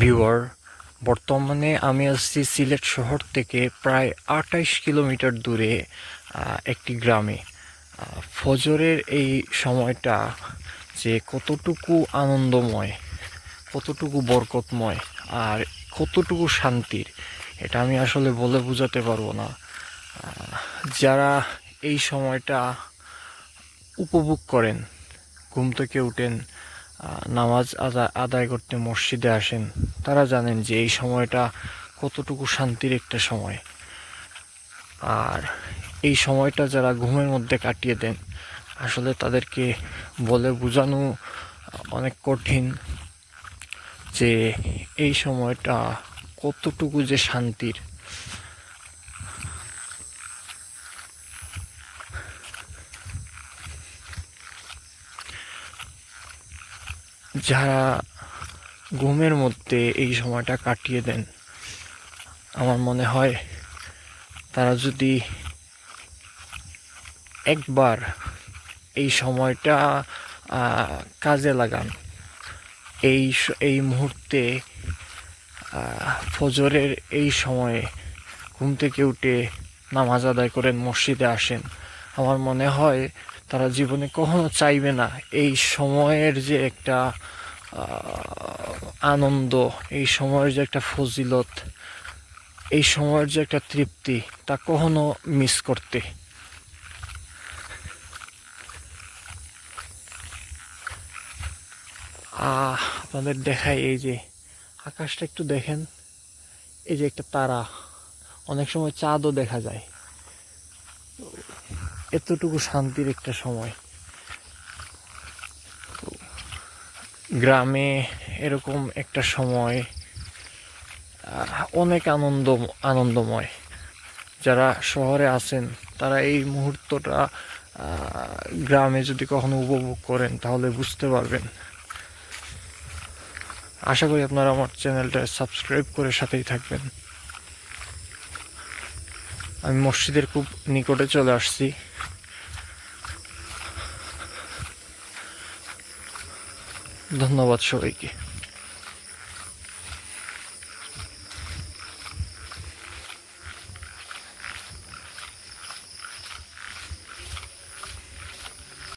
Viewer বর্তমানে আমি আসছি সিলেট শহর থেকে প্রায় আটাইশ কিলোমিটার দূরে একটি গ্রামে। ফজরের এই সময়টা যে কতটুকু আনন্দময়, কতটুকু বরকতময় আর কতটুকু শান্তির, এটা আমি আসলে বলে বোঝাতে পারব না। যারা এই সময়টা উপভোগ করেন, ঘুম থেকে উঠেন নামাজ আদা- আদায় করতে মসজিদে আসেন, তারা জানেন যে এই সময়টা কতটুকু শান্তির একটা সময়। আর এই সময়টা যারা ঘুমের মধ্যে কাটিয়ে দেন, আসলে তাদেরকে বলে বোঝানো অনেক কঠিন যে এই সময়টা কতটুকু যে শান্তির। যারা ঘুমের মধ্যে এই সময়টা কাটিয়ে দেন, আমার মনে হয় তারা যদি একবার এই সময়টা কাজে লাগান, এই এই মুহূর্তে ফজরের এই সময়ে ঘুম থেকে উঠে নামাজ আদায় করেন, মসজিদে আসেন, আমার মনে হয় তারা জীবনে কখনো চাইবে না। এই সময়ের যে একটা আনন্দ, এই সময়ের যে একটা ফজিলত, এই সময়ের যে একটা তৃপ্তি, তা কখনো মিস করতে। আপনাদের দেখাই এই যে, আকাশটা একটু দেখেন। এই যে একটা তারা, অনেক সময় চাঁদও দেখা যায়। এতটুকু শান্তির একটা সময়। গ্রামে এরকম একটা সময় অনেক আনন্দ, আনন্দময়। যারা শহরে আছেন, তারা এই মুহূর্তটা গ্রামে যদি কখনো উপভোগ করেন, তাহলে বুঝতে পারবেন। আশা করি আপনারা আমার চ্যানেলটা সাবস্ক্রাইব করে সাথেই থাকবেন। আমি মসজিদের খুব নিকটে চলে আসছি। ধন্যবাদ সবাইকে।